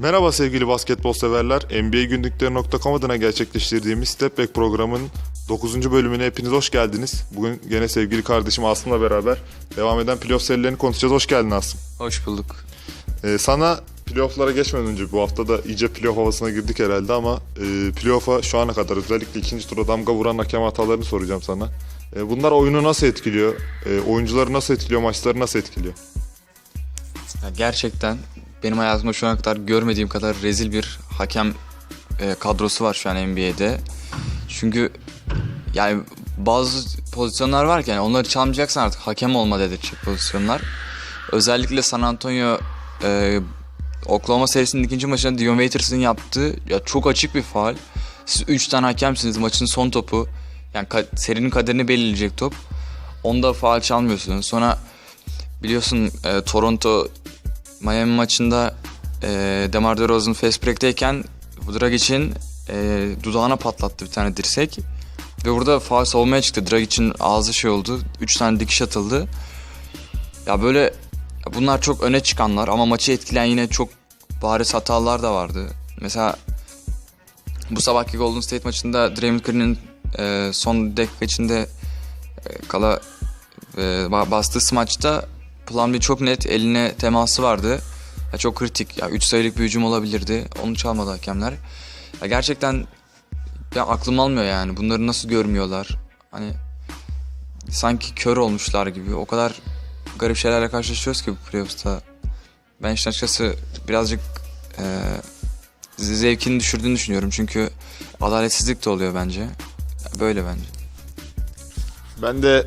Merhaba sevgili basketbol severler. NBAGünlükleri.com adına gerçekleştirdiğimiz Step Back programının 9. bölümüne hepiniz hoş geldiniz. Bugün gene sevgili kardeşim Asım'la beraber devam eden playoff serilerini konuşacağız. Hoş geldin Asım. Hoş bulduk. Ee, sana playofflara geçmeden önce bu hafta da iyice playoff havasına girdik herhalde ama e, playoff'a şu ana kadar özellikle ikinci tura damga vuran hakem hatalarını soracağım sana. E, bunlar oyunu nasıl etkiliyor? E, oyuncuları nasıl etkiliyor? Maçları nasıl etkiliyor? Ya gerçekten benim hayatımda şu ana kadar görmediğim kadar rezil bir hakem e, kadrosu var şu an NBA'de. Çünkü yani bazı pozisyonlar var ki yani onları çalmayacaksın artık hakem olma dedirtecek pozisyonlar. Özellikle San Antonio e, Oklahoma serisinin ikinci maçında Dion Waiters'ın yaptığı ya çok açık bir faal. Siz 3 tane hakemsiniz maçın son topu. Yani ka- serinin kaderini belirleyecek top. Onda faal çalmıyorsunuz. Sonra biliyorsun e, Toronto Miami maçında e, DeMar DeRozan fast break'teyken Dragic'in e, dudağına patlattı bir tane dirsek. Ve burada faal savunmaya çıktı. Dragic'in ağzı şey oldu. 3 tane dikiş atıldı. Ya böyle bunlar çok öne çıkanlar ama maçı etkileyen yine çok bariz hatalar da vardı. Mesela bu sabahki Golden State maçında Draymond Green'in e, son dakika içinde e, kala e, ba- bastığı smaçta Plumlee çok net eline teması vardı. Ya çok kritik. Ya 3 sayılık bir hücum olabilirdi. Onu çalmadı hakemler. Ya gerçekten ya aklım almıyor yani. Bunları nasıl görmüyorlar? Hani sanki kör olmuşlar gibi. O kadar garip şeylerle karşılaşıyoruz ki bu playoff'ta. Ben işte açıkçası birazcık e, zevkini düşürdüğünü düşünüyorum. Çünkü adaletsizlik de oluyor bence. Böyle bence. Ben de-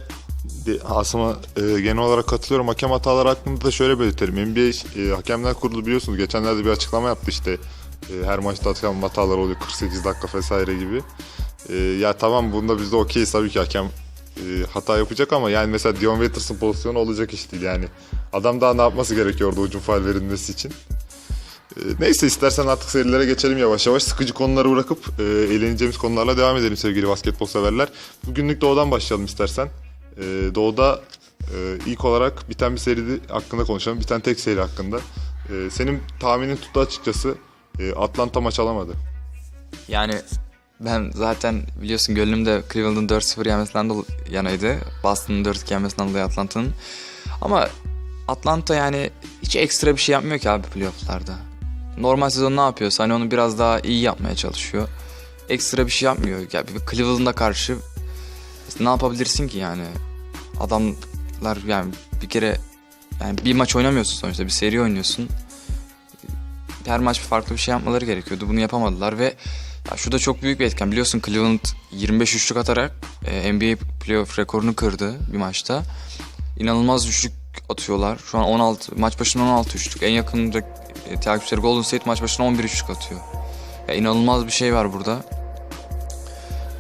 Asım'a e, genel olarak katılıyorum. Hakem hataları hakkında da şöyle belirtelim. NBA e, Hakemler Kurulu biliyorsunuz geçenlerde bir açıklama yaptı işte. E, her maçta hakem hatalar oluyor 48 dakika vesaire gibi. E, ya tamam bunda biz de okeyiz tabii ki hakem e, hata yapacak ama yani mesela Dion Waiters'ın pozisyonu olacak iş değil yani. Adam daha ne yapması gerekiyordu ucun faal verilmesi için. E, neyse istersen artık serilere geçelim yavaş yavaş. Sıkıcı konuları bırakıp e, eğleneceğimiz konularla devam edelim sevgili basketbol severler. Bugünlük Doğu'dan başlayalım istersen. E, Doğu'da e, ilk olarak biten bir seri hakkında konuşalım. Biten tek seri hakkında. E, senin tahminin tuttu açıkçası. E, Atlanta maç alamadı. Yani ben zaten biliyorsun gönlümde Cleveland'ın 4-0 yenmesinden de yanaydı. Boston'ın 4-2 yenmesinden dolayı Atlanta'nın. Ama Atlanta yani hiç ekstra bir şey yapmıyor ki abi playoff'larda. Normal sezon ne yapıyorsa hani onu biraz daha iyi yapmaya çalışıyor. Ekstra bir şey yapmıyor. Ya bir Cleveland'a karşı ne yapabilirsin ki yani? Adamlar yani bir kere yani bir maç oynamıyorsun sonuçta bir seri oynuyorsun. Her maç farklı bir şey yapmaları gerekiyordu. Bunu yapamadılar ve ya şu da çok büyük bir etken. Biliyorsun Cleveland 25 üçlük atarak e, NBA playoff rekorunu kırdı bir maçta. İnanılmaz üçlük atıyorlar. Şu an 16 maç başına 16 üçlük. En yakın e, takipçileri Golden State maç başına 11 üçlük atıyor. Ya inanılmaz bir şey var burada.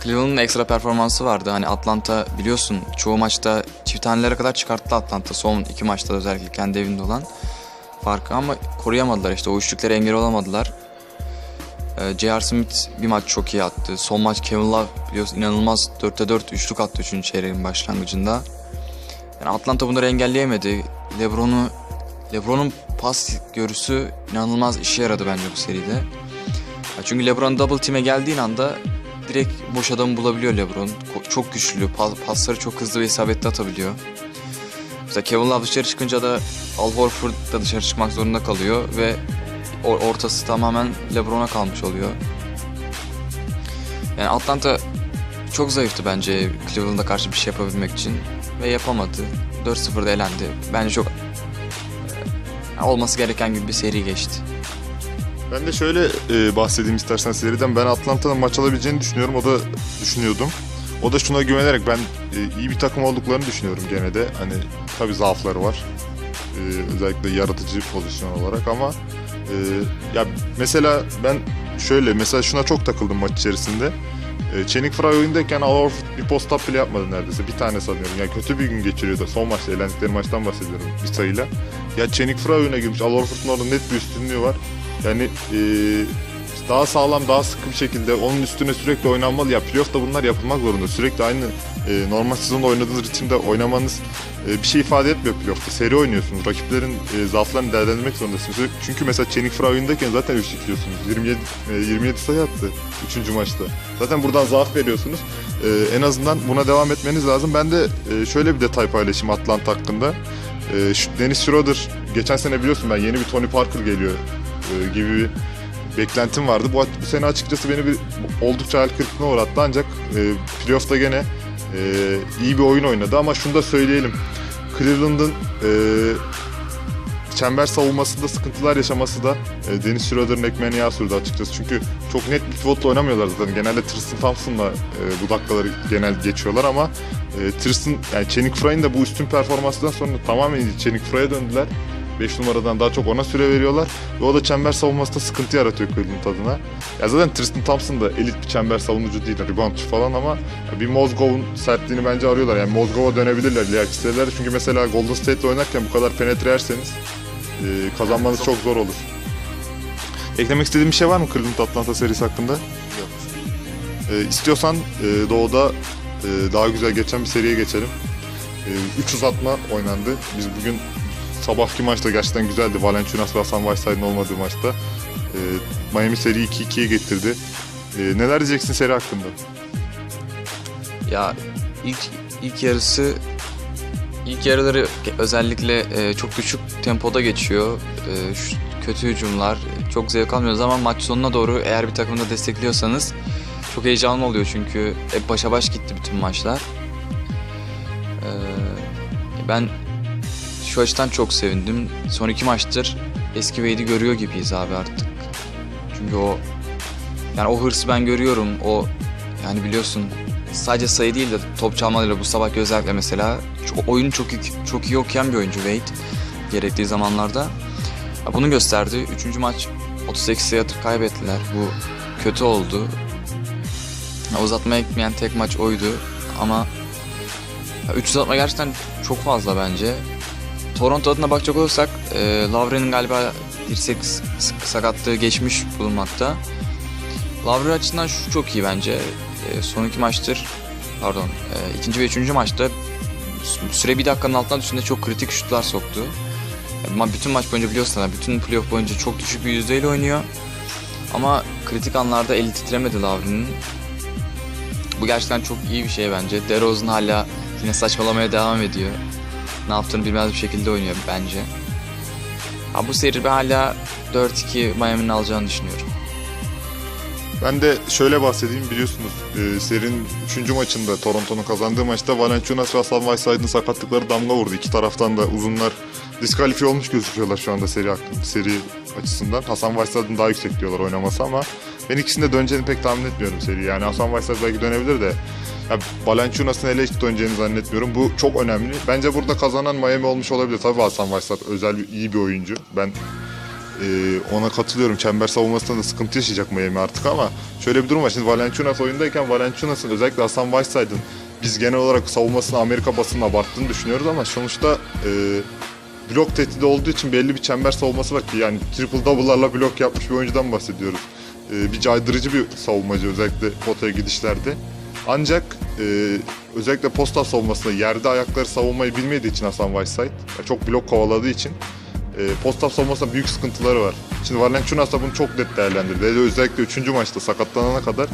Cleveland'ın ekstra performansı vardı. Hani Atlanta biliyorsun çoğu maçta çift tanelere kadar çıkarttı Atlanta. Son iki maçta özellikle kendi evinde olan farkı ama koruyamadılar işte o üçlüklere engel olamadılar. Ee, J.R. Smith bir maç çok iyi attı. Son maç Kevin Love biliyorsun inanılmaz 4'te 4 üçlük attı 3. çeyreğin başlangıcında. Yani Atlanta bunları engelleyemedi. LeBron'u LeBron'un pas görüsü inanılmaz işe yaradı bence bu seride. Çünkü LeBron double team'e geldiğin anda direkt boş adamı bulabiliyor LeBron. Ko- Çok güçlü, pas- pasları çok hızlı ve isabetli atabiliyor. Mesela Kevin Love dışarı çıkınca da Al Horford da dışarı çıkmak zorunda kalıyor ve or- ortası tamamen LeBron'a kalmış oluyor. Yani Atlanta çok zayıftı bence Cleveland'a karşı bir şey yapabilmek için ve yapamadı. 4-0'da elendi. Bence çok e, olması gereken gibi bir seri geçti. Ben de şöyle e, bahsedeyim istersen seriden. Ben Atlanta'nın maç alabileceğini düşünüyorum. O da düşünüyordum. O da şuna güvenerek ben e, iyi bir takım olduklarını düşünüyorum gene de. Hani tabii zaafları var. E, özellikle yaratıcı pozisyon olarak ama e, ya mesela ben şöyle mesela şuna çok takıldım maç içerisinde. E, Çenik Fry oyundayken Al bir post up bile yapmadı neredeyse. Bir tane sanıyorum. Yani kötü bir gün geçiriyordu. Son maçta eğlendikleri maçtan bahsediyorum bir sayıyla. Ya Çenik Fry oyuna girmiş. Al Horford'un orada net bir üstünlüğü var. Yani e, daha sağlam, daha sıkı bir şekilde onun üstüne sürekli oynanmalı. Ya playoff'ta bunlar yapılmak zorunda. Sürekli aynı e, normal sezonda oynadığınız ritimde oynamanız e, bir şey ifade etmiyor playoff'ta. Seri oynuyorsunuz. Rakiplerin e, zaaflarını değerlendirmek zorundasınız. Çünkü mesela Çenik Fra oyundayken zaten 3 yiyorsunuz. 27, e, 27 sayı attı 3. maçta. Zaten buradan zaaf veriyorsunuz. E, en azından buna devam etmeniz lazım. Ben de e, şöyle bir detay paylaşayım Atlanta hakkında. E, Dennis Schroeder geçen sene biliyorsun ben yeni bir Tony Parker geliyor gibi bir beklentim vardı. Bu, bu sene açıkçası beni bir oldukça hayal kırıklığına uğrattı ancak e, playoff'ta gene e, iyi bir oyun oynadı ama şunu da söyleyelim. Cleveland'ın e, çember savunmasında sıkıntılar yaşaması da e, Dennis Schroeder'ın ekmeğine yağ sürdü açıkçası. Çünkü çok net bir pivotla oynamıyorlar zaten. Genelde Tristan Thompson'la e, bu dakikaları genel geçiyorlar ama e, Tristan, yani Çenik Fray'ın da bu üstün performansından sonra tamamen Çenik Fray'a döndüler. 5 numaradan daha çok ona süre veriyorlar. Ve o da çember savunmasında sıkıntı yaratıyor Cleveland adına. Ya zaten Tristan Thompson da elit bir çember savunucu değil, reboundçı falan ama bir Mozgov'un sertliğini bence arıyorlar. Yani Mozgov'a dönebilirler ileriki isterler. Çünkü mesela Golden State'le oynarken bu kadar penetre ederseniz e, kazanmanız çok zor olur. Eklemek istediğin bir şey var mı Cleveland Atlanta serisi hakkında? Yok. E, istiyorsan e, Doğu'da e, daha güzel geçen bir seriye geçelim. 3 uzatma oynandı. Biz bugün sabahki maçta gerçekten güzeldi. Valenciunas ve Hasan Whiteside'ın olmadığı maçta. E, Miami seriyi 2-2'ye getirdi. E, neler diyeceksin seri hakkında? Ya ilk ilk yarısı ilk yarıları özellikle e, çok düşük tempoda geçiyor. E, şu kötü hücumlar çok zevk almıyoruz ama maç sonuna doğru eğer bir takımda destekliyorsanız çok heyecanlı oluyor çünkü hep başa baş gitti bütün maçlar. E, ben şu açıdan çok sevindim. Son iki maçtır eski Wade'i görüyor gibiyiz abi artık. Çünkü o yani o hırsı ben görüyorum. O yani biliyorsun sadece sayı değil de top çalmalarıyla bu sabahki özellikle mesela çok, oyunu çok iyi, çok iyi okuyan bir oyuncu Wade gerektiği zamanlarda. Bunu gösterdi. Üçüncü maç 38 sayı atıp kaybettiler. Bu kötü oldu. Ya Uzatmaya gitmeyen tek maç oydu ama 3 uzatma gerçekten çok fazla bence. Toronto adına bakacak olursak e, Lavre'nin galiba dirsek sakatlığı geçmiş bulunmakta. Lavre açısından şu çok iyi bence. E, son iki maçtır, pardon, e, ikinci ve üçüncü maçta sü- süre bir dakikanın altına düşünde çok kritik şutlar soktu. E, ma- bütün maç boyunca biliyorsun bütün playoff boyunca çok düşük bir yüzdeyle oynuyor. Ama kritik anlarda eli titremedi Lavre'nin. Bu gerçekten çok iyi bir şey bence. DeRozan hala yine saçmalamaya devam ediyor. Ne yaptığını bilmez bir şekilde oynuyor bence. Ha, bu seri ben hala 4-2 Miami'nin alacağını düşünüyorum. Ben de şöyle bahsedeyim biliyorsunuz e, serinin 3. maçında Toronto'nun kazandığı maçta Valenciunas ve Hasan Whiteside'ın sakatlıkları damga vurdu. İki taraftan da uzunlar diskalifiye olmuş gözüküyorlar şu anda seri seri açısından. Hasan Whiteside'ın daha yüksek diyorlar oynaması ama ben ikisinin de döneceğini pek tahmin etmiyorum seri. Yani Hasan Whiteside belki dönebilir de ya hele hiç döneceğini zannetmiyorum. Bu çok önemli. Bence burada kazanan Miami olmuş olabilir. Tabii Hasan Whiteside özel bir, iyi bir oyuncu. Ben ee, ona katılıyorum. Çember savunmasında da sıkıntı yaşayacak Miami artık ama şöyle bir durum var. Şimdi Valenciunas oyundayken Valenciunas'ın özellikle Hasan Whiteside'ın biz genel olarak savunmasını Amerika basının abarttığını düşünüyoruz ama sonuçta e, blok tehdidi olduğu için belli bir çember savunması var ki yani triple double'larla blok yapmış bir oyuncudan bahsediyoruz. E, bir caydırıcı bir savunmacı özellikle potaya gidişlerde. Ancak e, özellikle posta savunmasında yerde ayakları savunmayı bilmediği için Hasan Whiteside çok blok kovaladığı için e, post-up savunmasında büyük sıkıntıları var. Şimdi Valenciunas da bunu çok net değerlendirdi. Özellikle 3. maçta sakatlanana kadar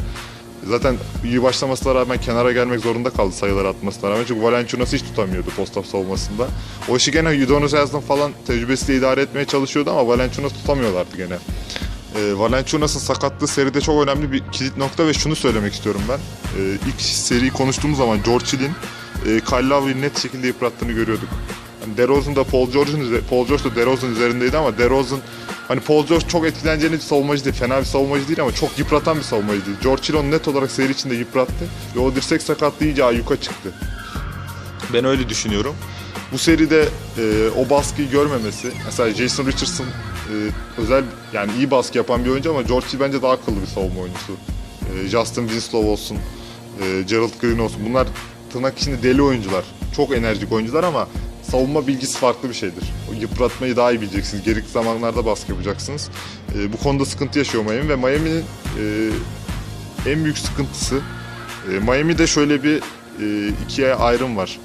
zaten iyi başlamasına rağmen kenara gelmek zorunda kaldı sayıları atmasına rağmen. Çünkü Valenciunas hiç tutamıyordu post-up savunmasında. O işi gene Udonis Haslem falan tecrübesiyle idare etmeye çalışıyordu ama Valenciunas tutamıyorlardı gene. E, Valenciunas'ın sakatlığı seride çok önemli bir kilit nokta ve şunu söylemek istiyorum ben. E, ilk seriyi konuştuğumuz zaman George Hill'in e, Kyle net şekilde yıprattığını görüyorduk. Yani DeRozan da Paul George'un Paul George da DeRozan üzerindeydi ama DeRozan hani Paul George çok etkileneceğini bir savunmacı değil. Fena bir savunmacı değil ama çok yıpratan bir savunmacı değil. George Hill onu net olarak seri içinde yıprattı ve o dirsek sakatlığı iyice ayyuka çıktı. Ben öyle düşünüyorum. Bu seride e, o baskıyı görmemesi, mesela Jason Richardson e, özel yani iyi baskı yapan bir oyuncu ama George Hill bence daha akıllı bir savunma oyuncusu. E, Justin Winslow olsun, e, Gerald Green olsun bunlar tırnak içinde deli oyuncular. Çok enerjik oyuncular ama savunma bilgisi farklı bir şeydir. O yıpratmayı daha iyi bileceksiniz. Gerekli zamanlarda baskı yapacaksınız. E, bu konuda sıkıntı yaşıyor Miami ve Miami'nin e, en büyük sıkıntısı e, Miami'de şöyle bir e, ikiye ayrım var.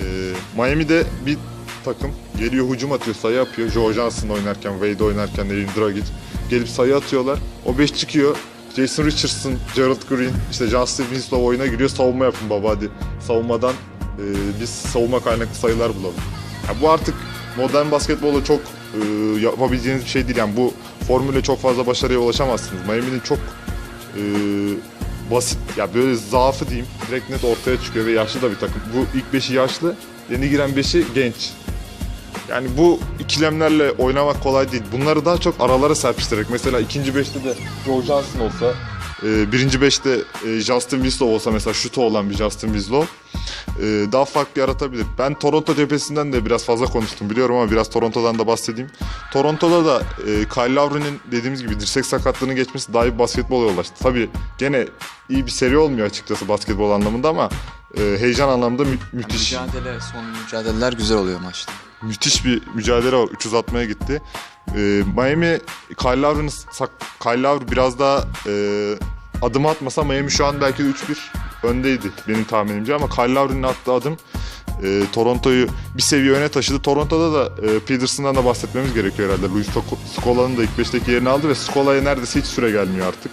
E, Miami'de bir takım geliyor hücum atıyor, sayı yapıyor. Joe Johnson oynarken, Wade oynarken, Elin Dragic gelip sayı atıyorlar. O 5 çıkıyor. Jason Richardson, Gerald Green, işte Justin Winslow oyuna giriyor. Savunma yapın baba hadi. Savunmadan e, biz savunma kaynaklı sayılar bulalım. Ya bu artık modern basketbolda çok e, yapabileceğiniz bir şey değil. Yani bu formülle çok fazla başarıya ulaşamazsınız. Miami'nin çok e, basit, ya böyle zaafı diyeyim direkt net ortaya çıkıyor ve yaşlı da bir takım. Bu ilk beşi yaşlı, yeni giren beşi genç. Yani bu ikilemlerle oynamak kolay değil. Bunları daha çok aralara serpiştirerek mesela ikinci beşte de Joe Johnson olsa, e, birinci beşte e, Justin Winslow olsa mesela şutu olan bir Justin Winslow e, daha farklı yaratabilir. Ben Toronto cephesinden de biraz fazla konuştum biliyorum ama biraz Toronto'dan da bahsedeyim. Toronto'da da e, Kyle Lowry'nin dediğimiz gibi dirsek sakatlığını geçmesi daha iyi bir basketbol yol açtı. Tabii gene iyi bir seri olmuyor açıkçası basketbol anlamında ama e, heyecan anlamında mü- müthiş. Mücadele, son mücadeleler güzel oluyor maçta. müthiş bir mücadele var. 300 atmaya gitti. Ee, Miami Kyle Lowry'nin Kyle Lowry biraz daha e, adım atmasa Miami şu an belki de 3-1 öndeydi benim tahminimce ama Kyle Lowry'nin attığı adım e, Toronto'yu bir seviye öne taşıdı. Toronto'da da e, Peterson'dan da bahsetmemiz gerekiyor herhalde. Luis Sco- Scola'nın da ilk 5'teki yerini aldı ve Scola'ya neredeyse hiç süre gelmiyor artık.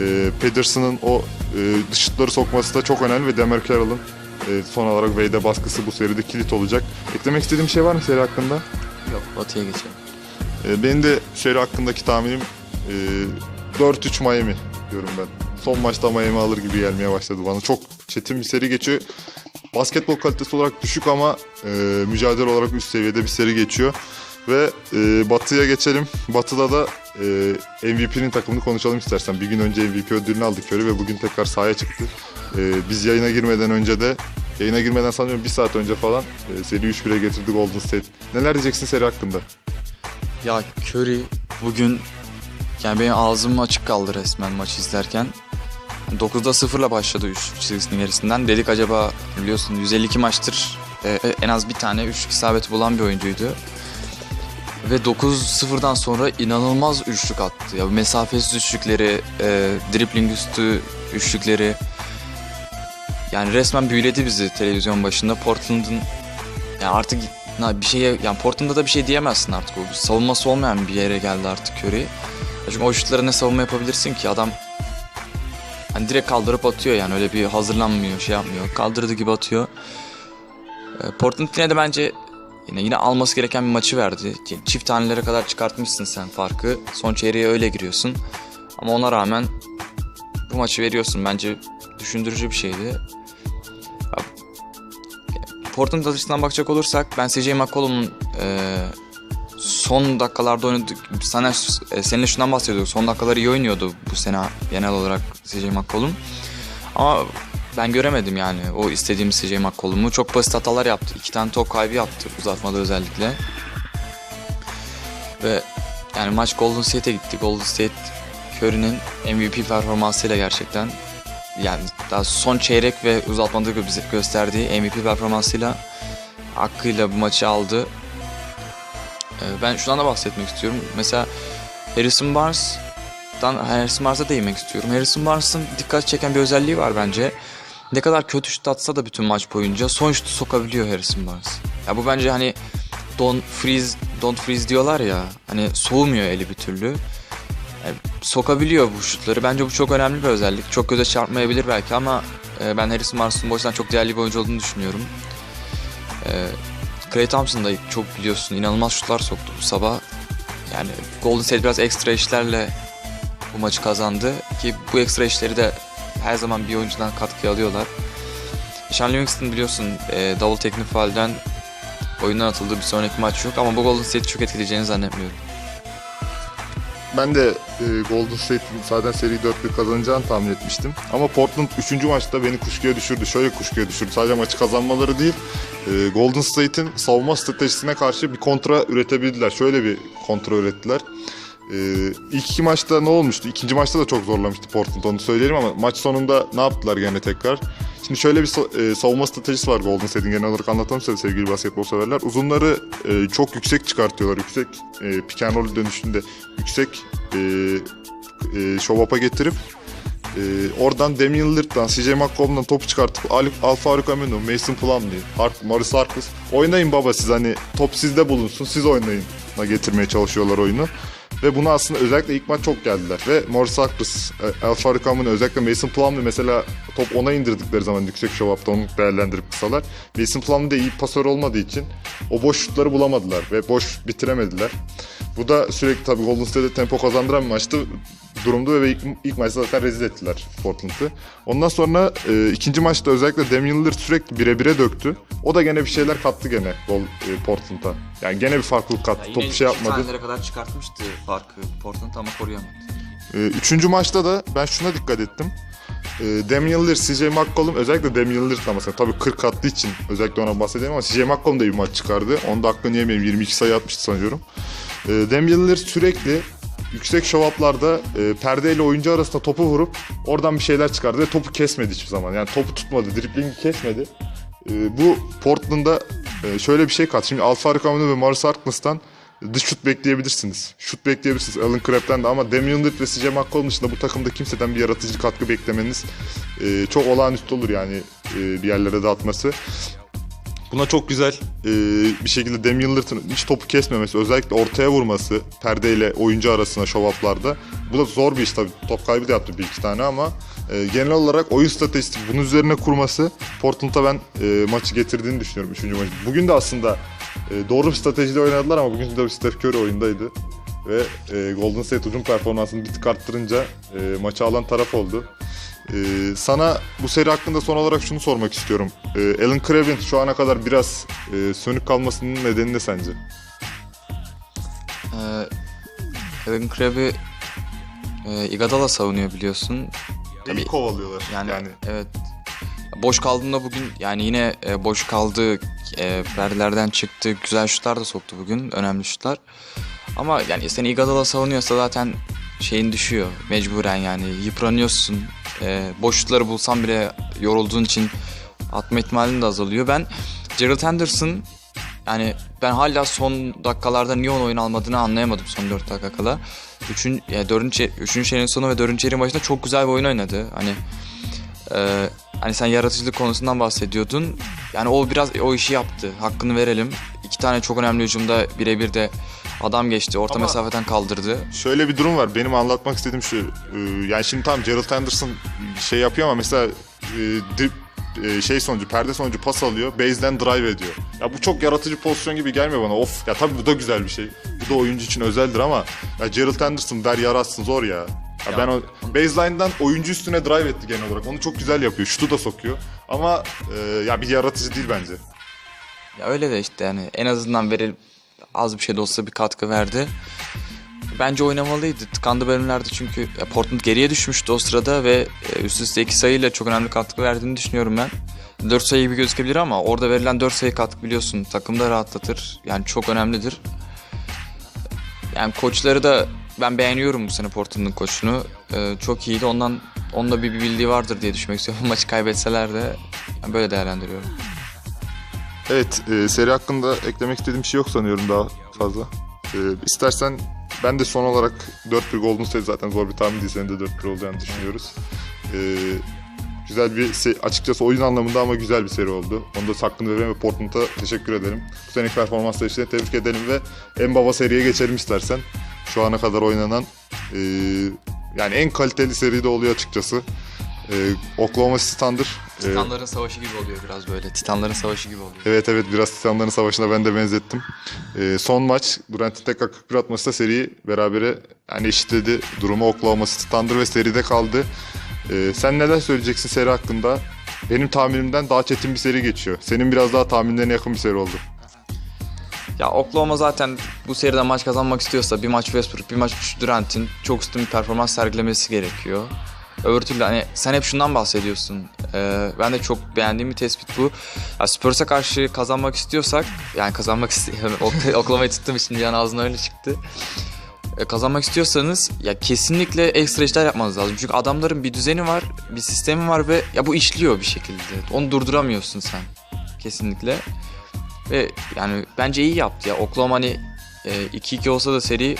E, Pedersen'ın o e, dışıtları sokması da çok önemli ve Demar Carroll'ın e, son olarak Wade'e baskısı bu seride kilit olacak. Eklemek istediğim bir şey var mı seri hakkında? Yok Batı'ya geçelim. E, benim de seri hakkındaki tahminim e, 4-3 Miami diyorum ben. Son maçta Miami alır gibi gelmeye başladı bana. Çok çetin bir seri geçiyor. Basketbol kalitesi olarak düşük ama e, mücadele olarak üst seviyede bir seri geçiyor. Ve e, Batı'ya geçelim. Batı'da da e, MVP'nin takımını konuşalım istersen. Bir gün önce MVP ödülünü aldık Curry ve bugün tekrar sahaya çıktı. E, biz yayına girmeden önce de Yayına girmeden sanıyorum bir saat önce falan e, seri 3-1'e getirdi Golden State. Neler diyeceksin seri hakkında? Ya Curry bugün yani benim ağzım açık kaldı resmen maçı izlerken. 9'da 0'la başladı 3 çizgisinin gerisinden. Dedik acaba biliyorsun 152 maçtır e, e, en az bir tane 3 isabeti bulan bir oyuncuydu. Ve 9-0'dan sonra inanılmaz üçlük attı. Ya mesafesiz üçlükleri, e, dribbling üstü üçlükleri. Yani resmen büyüledi bizi televizyon başında. Portland'ın yani artık na- bir şeye yani Portland'da da bir şey diyemezsin artık. O savunması olmayan bir yere geldi artık Curry. Çünkü o şutlara ne savunma yapabilirsin ki adam hani direkt kaldırıp atıyor yani öyle bir hazırlanmıyor şey yapmıyor. Kaldırdığı gibi atıyor. Ee, Portland de bence yine yine alması gereken bir maçı verdi. Çift tanelere kadar çıkartmışsın sen farkı. Son çeyreğe öyle giriyorsun. Ama ona rağmen bu maçı veriyorsun. Bence düşündürücü bir şeydi. Portland açısından bakacak olursak ben CJ McCollum'un e, son dakikalarda oynadık. Sana, e, seninle şundan bahsediyorduk. Son dakikaları iyi oynuyordu bu sene genel olarak CJ McCollum. Ama ben göremedim yani o istediğim CJ McCollum'u. Çok basit hatalar yaptı. İki tane top kaybı yaptı uzatmada özellikle. Ve yani maç Golden State'e gitti. Golden State Curry'nin MVP performansıyla gerçekten yani daha son çeyrek ve uzatmada gö- gösterdiği MVP performansıyla hakkıyla bu maçı aldı. Ee, Ben şundan da bahsetmek istiyorum. Mesela Harrison Barnes'dan Harrison Barnes'a değinmek istiyorum. Harrison Barnes'ın dikkat çeken bir özelliği var bence. Ne kadar kötü şut atsa da bütün maç boyunca son şutu sokabiliyor Harrison Barnes. Ya bu bence hani don't freeze, don't freeze diyorlar ya. Hani soğumuyor eli bir türlü. Yani sokabiliyor bu şutları. Bence bu çok önemli bir özellik. Çok göze çarpmayabilir belki ama e, ben Harrison Barnes'ın bu çok değerli bir oyuncu olduğunu düşünüyorum. Klay Thompson da çok biliyorsun inanılmaz şutlar soktu bu sabah. Yani Golden State biraz ekstra işlerle bu maçı kazandı ki bu ekstra işleri de her zaman bir oyuncudan katkı alıyorlar. Sean Livingston biliyorsun e, double teknik faalden oyundan atıldı bir sonraki maç yok ama bu Golden State'i çok etkileyeceğini zannetmiyorum. Ben de e, Golden State'in zaten seri 4-1 kazanacağını tahmin etmiştim. Ama Portland 3. maçta beni kuşkuya düşürdü. Şöyle kuşkuya düşürdü. Sadece maçı kazanmaları değil, e, Golden State'in savunma stratejisine karşı bir kontra üretebildiler. Şöyle bir kontra ürettiler. E, ilk iki maçta ne olmuştu? İkinci maçta da çok zorlamıştı Portland onu söyleyelim ama maç sonunda ne yaptılar gene tekrar? Şimdi şöyle bir e, savunma stratejisi var Golden State'in genel olarak anlatalım size sevgili basketbol severler. Uzunları e, çok yüksek çıkartıyorlar. Yüksek e, pick and roll dönüşünde yüksek e, e, getirip Ee, oradan Damian Lillard'dan, CJ McCollum'dan topu çıkartıp Al, Al Faruk Aminu, Mason Plumlee, Harp, Morris Harkless oynayın baba siz hani top sizde bulunsun siz oynayın getirmeye çalışıyorlar oyunu. Ve bunu aslında özellikle ilk maç çok geldiler. Ve Morris Harkless, e, Al Faruk Aminu özellikle Mason Plumlee mesela top ona indirdikleri zaman yüksek show up'ta onu değerlendirip kısalar. Mason Plumlee de iyi pasör olmadığı için o boş şutları bulamadılar ve boş bitiremediler. Bu da sürekli tabii Golden State'de tempo kazandıran bir maçtı durumdu ve ilk, ilk maçta zaten rezil ettiler Portland'ı. Ondan sonra e, ikinci maçta özellikle Damian Lillard sürekli bire bire döktü. O da gene bir şeyler kattı gene gol e, Portland'a. Yani gene bir farklılık kattı. Top bir şey yapmadı. kadar çıkartmıştı farkı Portland ama koruyamadı. E, üçüncü maçta da ben şuna dikkat ettim. E, Damian Lillard, CJ McCollum özellikle Damian Lillard mesela tabii 40 attığı için özellikle ona bahsedeyim ama CJ McCollum da bir maç çıkardı. Onu da hakkını yemeyeyim 22 sayı atmıştı sanıyorum. E, Damian Lillard sürekli yüksek şovaplarda e, perdeyle oyuncu arasında topu vurup oradan bir şeyler çıkardı ve topu kesmedi hiçbir zaman. Yani topu tutmadı, driblingi kesmedi. E, bu Portland'da e, şöyle bir şey kat. Şimdi Alfaruk Aminu ve Morris Harkless'tan dış şut bekleyebilirsiniz. Şut bekleyebilirsiniz Alan Crabb'den de ama Damian Lillard ve CJ McCollum dışında bu takımda kimseden bir yaratıcı katkı beklemeniz e, çok olağanüstü olur yani e, bir yerlere dağıtması. Buna çok güzel e, bir şekilde Damian Lillard'ın hiç topu kesmemesi, özellikle ortaya vurması perdeyle oyuncu arasına şovaplarda. Bu da zor bir iş tabii. Top kaybı da yaptı bir iki tane ama e, genel olarak oyun stratejisi bunun üzerine kurması Portland'a ben e, maçı getirdiğini düşünüyorum 3. maçı. Bugün de aslında e, doğru bir stratejiyle oynadılar ama bugün de Steph Curry oyundaydı. Ve e, Golden State hücum performansını bir tık arttırınca e, maçı alan taraf oldu. Ee, sana bu seri hakkında son olarak şunu sormak istiyorum. Ee, Alan Crabb'in şu ana kadar biraz e, sönük kalmasının nedeni ne sence? Ee, Kevin Crabb'i e, Iguodala savunuyor biliyorsun. Tabii. İyi kovalıyorlar. Yani, Yani, evet. Boş kaldığında bugün yani yine e, boş kaldı. E, perdelerden çıktı. Güzel şutlar da soktu bugün. Önemli şutlar. Ama yani seni Iguodala savunuyorsa zaten şeyin düşüyor. Mecburen yani yıpranıyorsun. E, boş şutları bulsan bile yorulduğun için atma ihtimalin de azalıyor. Ben Gerald Henderson yani ben hala son dakikalarda niye onu oyun almadığını anlayamadım son 4 dakika kala. Üçün, yani 4. 3. çeyreğin sonu ve 4. çeyreğin başında çok güzel bir oyun oynadı. Hani e, hani sen yaratıcılık konusundan bahsediyordun. Yani o biraz o işi yaptı. Hakkını verelim. İki tane çok önemli hücumda birebir de adam geçti. Orta Ama- mesafeden kaldırdı. şöyle bir durum var. Benim anlatmak istediğim şu. e, yani şimdi tam Gerald Henderson şey yapıyor ama mesela e, dip- e, şey sonucu, perde sonucu pas alıyor. Base'den drive ediyor. Ya bu çok yaratıcı pozisyon gibi gelmiyor bana. Of ya tabii bu da güzel bir şey. Bu da oyuncu için özeldir ama ya Gerald Henderson der yaratsın zor ya. Ya ben o baseline'dan oyuncu üstüne drive etti genel olarak. Onu çok güzel yapıyor. Şutu da sokuyor. Ama e, ya bir yaratıcı değil bence. Ya öyle de işte yani en azından veril az bir şey de olsa bir katkı verdi. Bence oynamalıydı. Tıkandı bölümlerde çünkü Portland geriye düşmüştü o sırada ve e, üst üste iki sayıyla çok önemli katkı verdiğini düşünüyorum ben. 4 sayı gibi gözükebilir ama orada verilen 4 sayı katkı biliyorsun takımda rahatlatır. Yani çok önemlidir. Yani koçları da ben beğeniyorum bu sene Portland'ın koçunu. Ee, çok iyiydi. Ondan onunla bir bildiği vardır diye düşünmek istiyorum. Maçı kaybetseler de yani böyle değerlendiriyorum. Evet, e, seri hakkında eklemek istediğim bir şey yok sanıyorum daha fazla. E, istersen ben de son olarak 4-1 Golden State zaten zor bir tahmin değil. Senin de 4-1 olacağını düşünüyoruz. E, güzel bir açıkçası oyun anlamında ama güzel bir seri oldu. Onu da hakkını verelim ve Portland'a teşekkür ederim. Bu seneki performansları için tebrik edelim ve en baba seriye geçelim istersen. Şu ana kadar oynanan e, yani en kaliteli seri de oluyor açıkçası. E, Oklahoma City Thunder e, Titanların savaşı gibi oluyor biraz böyle. Titanların savaşı gibi oluyor. Evet evet biraz Titanların Savaşı'na ben de benzettim. Ee, son maç Durant'in tekrar 41 atması da seriyi berabere yani eşitledi. Durumu Oklahoma City Thunder ve seride kaldı. Ee, sen neler söyleyeceksin seri hakkında? Benim tahminimden daha çetin bir seri geçiyor. Senin biraz daha tahminlerine yakın bir seri oldu. Ya Oklahoma zaten bu seride maç kazanmak istiyorsa bir maç Westbrook, bir maç Durant'in çok üstün bir performans sergilemesi gerekiyor. Öbür türlü hani sen hep şundan bahsediyorsun. Ee, ben de çok beğendiğim bir tespit bu. Ya Spurs'a karşı kazanmak istiyorsak, yani kazanmak istiyorum. Oklahoma'yı tuttum için an ağzına öyle çıktı. Ee, kazanmak istiyorsanız ya kesinlikle ekstra işler yapmanız lazım. Çünkü adamların bir düzeni var, bir sistemi var ve ya bu işliyor bir şekilde. Onu durduramıyorsun sen. Kesinlikle. Ve yani bence iyi yaptı ya. Oklahoma hani e, 2-2 olsa da seri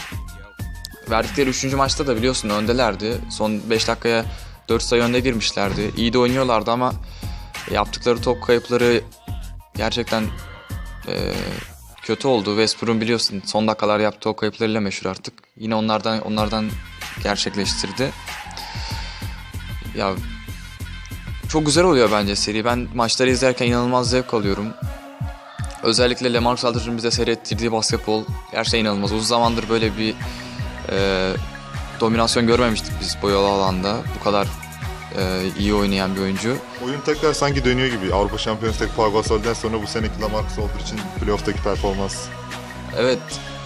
verdikleri 3. maçta da biliyorsun öndelerdi. Son 5 dakikaya 4 sayı önde girmişlerdi. İyi de oynuyorlardı ama yaptıkları top kayıpları gerçekten e, kötü oldu. Westbrook'un biliyorsun son dakikalar yaptığı top kayıplarıyla meşhur artık. Yine onlardan onlardan gerçekleştirdi. Ya çok güzel oluyor bence seri. Ben maçları izlerken inanılmaz zevk alıyorum. Özellikle Lemarcus Aldridge'in bize seyrettirdiği basketbol gerçekten inanılmaz. Uzun zamandır böyle bir e, dominasyon görmemiştik biz boyalı alanda. Bu kadar e, iyi oynayan bir oyuncu. Oyun tekrar sanki dönüyor gibi. Avrupa Şampiyonası Pau Gasol'den sonra bu seneki Lamarcus olduğu için playoff'taki performans. Evet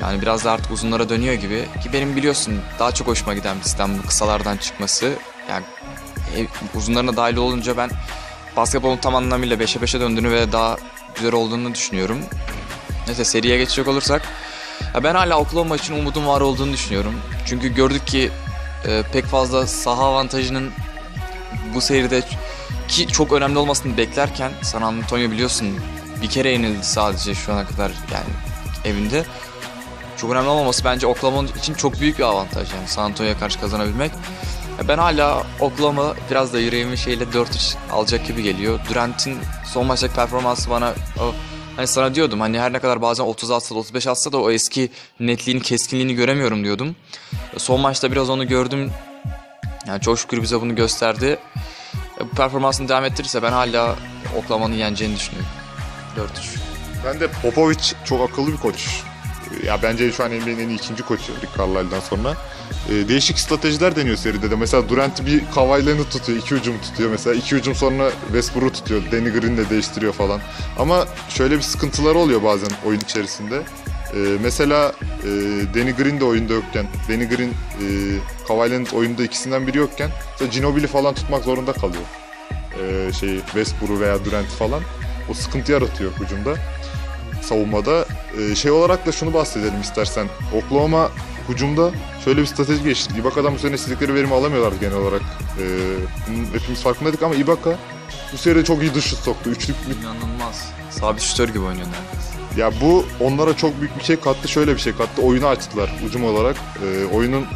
yani biraz da artık uzunlara dönüyor gibi. Ki benim biliyorsun daha çok hoşuma giden bir sistem bu kısalardan çıkması. Yani e, uzunlarına dahil olunca ben basketbolun tam anlamıyla 5'e 5'e döndüğünü ve daha güzel olduğunu düşünüyorum. Neyse seriye geçecek olursak. Ya ben hala Oklahoma için umudum var olduğunu düşünüyorum. Çünkü gördük ki e, pek fazla saha avantajının bu seride ki çok önemli olmasını beklerken San Antonio biliyorsun bir kere yenildi sadece şu ana kadar yani evinde. Çok önemli olmaması bence Oklahoma için çok büyük bir avantaj yani San Antonio'ya karşı kazanabilmek. Ben hala Oklahoma biraz da yüreğimin şeyle 4-3 alacak gibi geliyor. Durant'in son maçtaki performansı bana o, hani sana diyordum hani her ne kadar bazen 30 atsa da 35 atsa da o eski netliğini, keskinliğini göremiyorum diyordum. Son maçta biraz onu gördüm. Yani çok şükür bize bunu gösterdi. E, performansını devam ettirirse ben hala Oklahoma'nın yeneceğini düşünüyorum. 4-3. Ben de Popovic çok akıllı bir koç. Ya bence şu an NBA'nin en iyi ikinci koçu Rick Carlisle'dan sonra. Ee, değişik stratejiler deniyor seride de. Mesela Durant bir Leonard tutuyor, iki hücum tutuyor mesela. iki hücum sonra Westbrook'u tutuyor, Danny Green'le değiştiriyor falan. Ama şöyle bir sıkıntıları oluyor bazen oyun içerisinde. Ee, mesela e, Danny Green de oyunda yokken, Danny Green, e, Kawhi Leonard oyunda ikisinden biri yokken mesela Ginobili falan tutmak zorunda kalıyor. Ee, şey Westbrook'u veya Durant falan. O sıkıntı yaratıyor hücumda savunmada. Ee, şey olarak da şunu bahsedelim istersen. Oklahoma hücumda şöyle bir strateji geçti. Ibaka'dan bu sene istedikleri verimi alamıyorlar genel olarak. Ee, bunun hepimiz farkındaydık ama Ibaka bu seride çok iyi dış şut soktu. Üçlük İnanılmaz. Sabit şütör gibi oynuyor neredeyse. ya bu onlara çok büyük bir şey kattı. Şöyle bir şey kattı. Oyunu açtılar hücum olarak. Ee, oyunun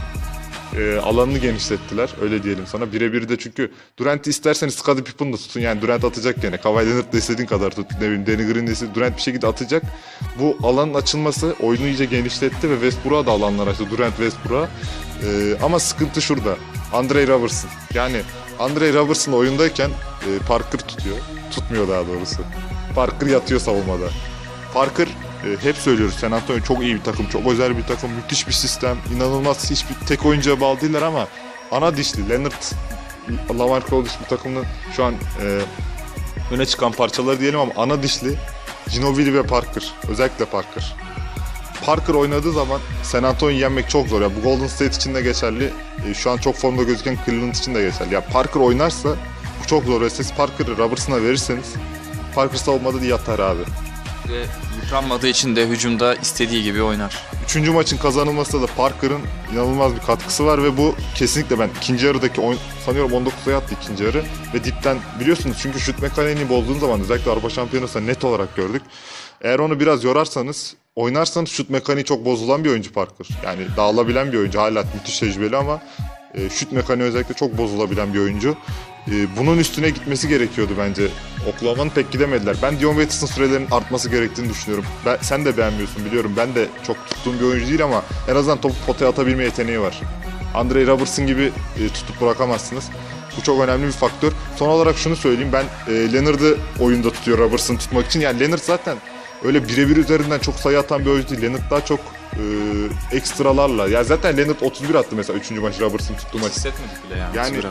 e, alanını genişlettiler. Öyle diyelim sana. Birebir de çünkü Durant'i isterseniz Scottie Pippen da tutun. Yani Durant atacak gene. Kawhi Leonard istediğin kadar tut. Ne bileyim Danny Green de Durant bir şekilde atacak. Bu alanın açılması oyunu iyice genişletti ve Westbrook'a da alanlar açtı. Durant Westbrook'a. Ee, ama sıkıntı şurada. Andre Robertson. Yani Andre Robertson oyundayken e, Parker tutuyor. Tutmuyor daha doğrusu. Parker yatıyor savunmada. Parker e, hep söylüyoruz San Antonio çok iyi bir takım, çok özel bir takım, müthiş bir sistem, inanılmaz hiçbir tek oyuncuya bağlı değiller ama ana dişli Leonard, Lamarcus Aldridge bu takımın şu an e, öne çıkan parçaları diyelim ama ana dişli Ginobili ve Parker, özellikle Parker. Parker oynadığı zaman San Antonio'yu yenmek çok zor. Ya bu Golden State için de geçerli. e, şu an çok formda gözüken Cleveland için de geçerli. Ya Parker oynarsa bu çok zor. Ve siz Parker'ı Robertson'a verirseniz Parker savunmada diye yatar abi. Ve yıpranmadığı için de hücumda istediği gibi oynar. Üçüncü maçın kazanılmasında da Parker'ın inanılmaz bir katkısı var ve bu kesinlikle ben ikinci yarıdaki oyun, sanıyorum 19 sayı attı ikinci yarı ve dipten biliyorsunuz çünkü şut mekaniğini bozduğun zaman özellikle Avrupa Şampiyonası'nda net olarak gördük. Eğer onu biraz yorarsanız oynarsanız şut mekaniği çok bozulan bir oyuncu Parker. Yani dağılabilen bir oyuncu hala müthiş tecrübeli ama e, şut mekaniği özellikle çok bozulabilen bir oyuncu. E, bunun üstüne gitmesi gerekiyordu bence. Oklahoma'nın pek gidemediler. Ben Dion Waiters'ın sürelerinin artması gerektiğini düşünüyorum. Ben, sen de beğenmiyorsun biliyorum. Ben de çok tuttuğum bir oyuncu değil ama en azından topu potaya atabilme yeteneği var. Andre Robertson gibi e, tutup bırakamazsınız. Bu çok önemli bir faktör. Son olarak şunu söyleyeyim. Ben e, Leonard'ı oyunda tutuyor Robertson'ı tutmak için. Yani Leonard zaten öyle birebir üzerinden çok sayı atan bir oyuncu değil. Leonard daha çok e, ekstralarla. Ya zaten Leonard 31 attı mesela 3. maç Robertson tuttuğu maç. Hissetmedik bile yani. Yani-.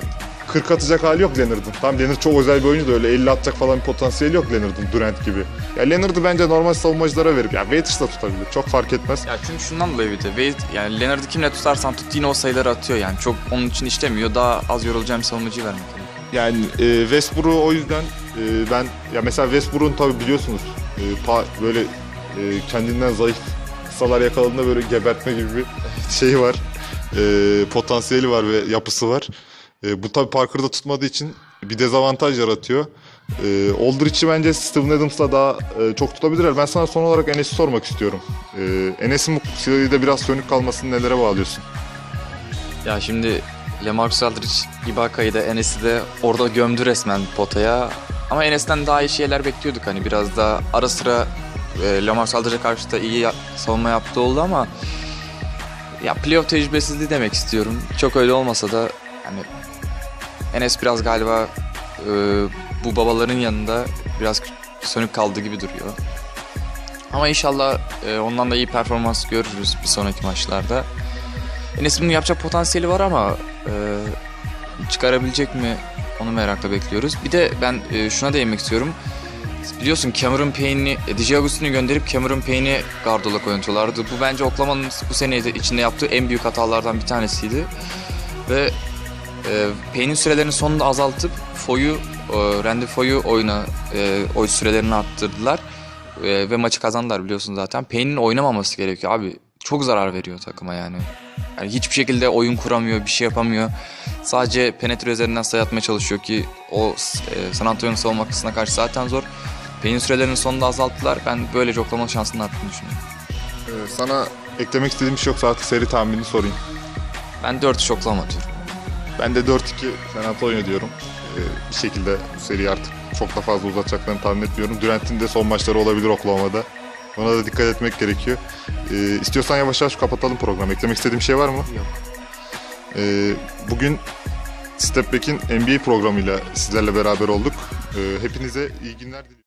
40 atacak hali yok Leonard'ın. Tam Leonard çok özel bir oyuncu da öyle 50 atacak falan bir potansiyeli yok Leonard'ın Durant gibi. Ya Leonard'ı bence normal savunmacılara verip ya Waiters da tutabilir. Çok fark etmez. Ya çünkü şundan dolayı bir de Wade, yani Leonard'ı kimle tutarsan tut yine o sayıları atıyor yani. Çok onun için işlemiyor. Daha az yorulacağım savunucuyu vermek. Yani e, Westbrook'u o yüzden e, ben ya mesela Westbrook'un tabi biliyorsunuz e, pa- böyle e, kendinden zayıf kısalar yakaladığında böyle gebertme gibi bir şeyi var. E, potansiyeli var ve yapısı var. E, bu tabi Parker'da tutmadığı için bir dezavantaj yaratıyor. E, Aldridge'i bence Steven Adams'la daha e, çok tutabilirler. Ben sana son olarak Enes'i sormak istiyorum. E, Enes'in bu seride biraz sönük kalmasını nelere bağlıyorsun? Ya şimdi Lemarcus Aldridge, Ibaka'yı da Enes'i de orada gömdü resmen potaya. Ama Enes'ten daha iyi şeyler bekliyorduk hani biraz da ara sıra e, Lemarcus Aldridge'e karşı da iyi savunma yaptığı oldu ama ya playoff tecrübesizliği demek istiyorum. Çok öyle olmasa da hani Enes biraz galiba e, bu babaların yanında biraz sönük kaldı gibi duruyor. Ama inşallah e, ondan da iyi performans görürüz bir sonraki maçlarda. Enes'in bunu yapacak potansiyeli var ama e, çıkarabilecek mi onu merakla bekliyoruz. Bir de ben e, şuna değinmek istiyorum. Biliyorsun Cameron Payne'i, e, DJ Augustin'i gönderip Cameron Payne'i guard olarak oynatıyorlardı. Bu bence Oklahoma'nın bu sene de içinde yaptığı en büyük hatalardan bir tanesiydi. Ve e, Payne'in sürelerini sonunda azaltıp Foy'u, e, Randy Foy'u oyuna, e, oy sürelerini arttırdılar. E, ve maçı kazandılar biliyorsun zaten. Payne'in oynamaması gerekiyor abi. Çok zarar veriyor takıma yani. Yani hiçbir şekilde oyun kuramıyor, bir şey yapamıyor. Sadece penetre üzerinden sayı atmaya çalışıyor ki o e, San Antonio'nun savunma kısmına karşı zaten zor. Payne'in sürelerini sonunda azalttılar. Ben böylece oklama şansının arttığını düşünüyorum. Ee, sana eklemek istediğim bir şey yoksa artık seri tahminini sorayım. Ben 4 oklama atıyorum. Ben de 4-2 San Antonio diyorum. Ee, bir şekilde bu seriyi artık çok da fazla uzatacaklarını tahmin etmiyorum. Durant'in de son maçları olabilir Oklahoma'da. Ona da dikkat etmek gerekiyor. Ee, istiyorsan yavaş yavaş kapatalım programı. Eklemek istediğim şey var mı? Yok. Ee, bugün Step Back'in NBA programıyla sizlerle beraber olduk. Ee, hepinize iyi günler diliyorum.